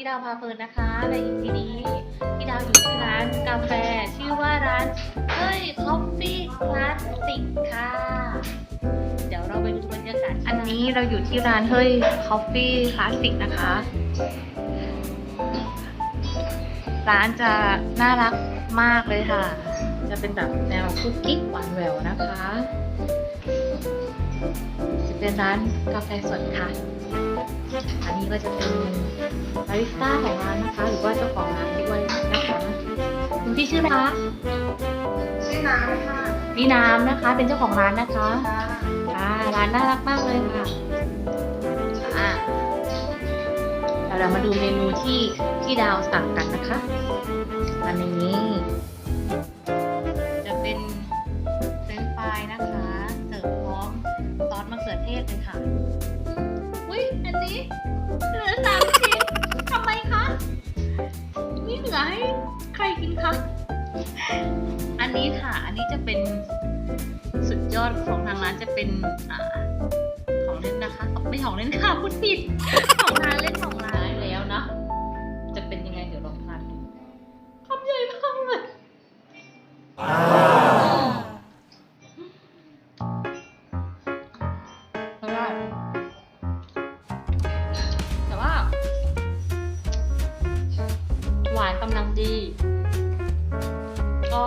พี่ดาวพาเพลินนะคะ ในทีนี้พี่ดาวอยู่ที่ร้านกาแฟ ชื่อว่าร้านเฮ้ยคอฟฟี่คลาสสิกค่ะ เดี๋ยวเราไปดูบรรยากาศอันนี้เราอยู่ที่ร้านเฮ้ยคอฟฟี่คลาสสิกนะคะ ร้านจะน่ารักมากเลยค่ะ จะเป็นแบบแนวคุกกิ๊กหวานแหววนะคะจะ เป็นร้านกาแฟสดค่ะ อันนี้ก็จะเป็นบาริสต้าของร้านนะคะ หรือว่าเจ้าของร้านด้วยนะคะคุณพี่ชื่ออะไรคะชื่อน้ำค่ะพี่น้ำนะคะ เป็นเจ้าของร้านนะคะอ่าร้านน่ารักมากเลยค่ะอ่าเดี๋ยวเรามาดูเมนูที่ที่ดาวสั่งกันนะคะ อันนี้ นี่เหลือให้ใครกินคะ อันนี้ค่ะ อันนี้จะเป็นสุดยอดของทางร้านจะเป็นอ่าของเล่นนะคะ ไม่ของเล่นค่ะคุณผิดของทานเล่นของร้านแล้วนะ จะเป็นยังไงเดี๋ยวลองทานดูคำใหญ่มากเลยแต่ว่า กำลังดี ก็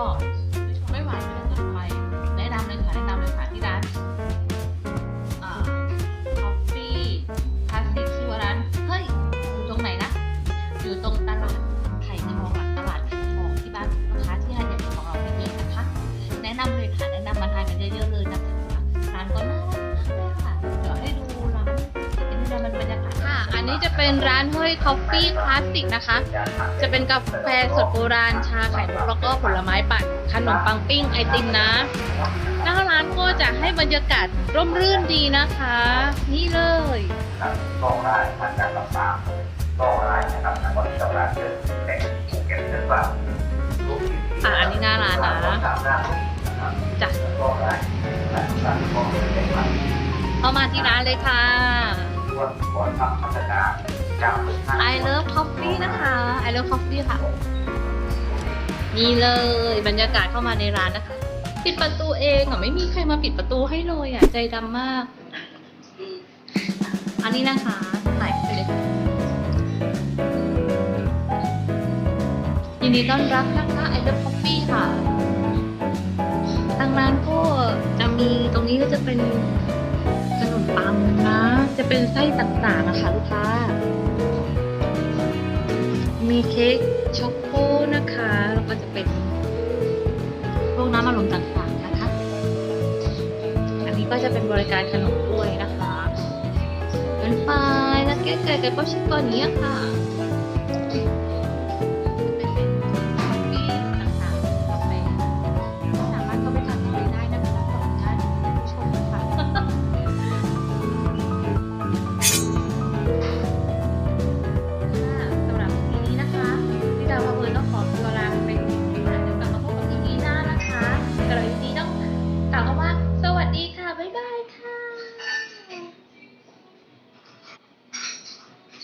นี้จะเป็นร้านเฮ้ยคอฟฟี่คลาสสิกนะคะ จะเป็นกาแฟสดโบราณชาไข่มุกแล้วก็ผลไม้ปั่นขนมปังปิ้งไอติมนะหน้าร้านก็จะให้บรรยากาศร่มรื่นดีนะคะ นี่เลยครับก็ได้มาจากลำปางก็ได้นะครับทางวันที่เราได้เจอแต่ภูกเก็ตเจอว่าลูกที่อะอันนี้หน้าร้านนะจ้ะครับจ้ะก็ได้นะครับก็เป็นวันเข้ามาที่ร้านเลยค่ะ ว่าก่อนทำพัฒนาจากเป็น I love coffee นะคะ I love coffee ค่ะ นี่เลยบรรยากาศเข้ามาในร้านนะคะ ปิดประตูเองอะไม่มีใครมาปิดประตูให้เลยอะใจดำมาก อันนี้นะคะถ่ายไปเลยยินดีต้อนรับนะคะ I love coffee ค่ะ ทางร้านก็จะมีตรงนี้ก็จะเป็น มปังนะ จะเป็นไส้ต่างๆนะคะลูกค้า มีเค้กช็อกโกนะคะ แล้วก็จะเป็นพวกน้ำอารมณ์ต่างๆนะคะ อันนี้ก็จะเป็นบริการขนมด้วยนะคะเป็นไฟล์นักเก็ตไก่ไก่ป๊อปชิคกอนนี้ค่ะ นี้ต้องกล่าวคำว่า สวัสดีค่ะ บ๊ายบาย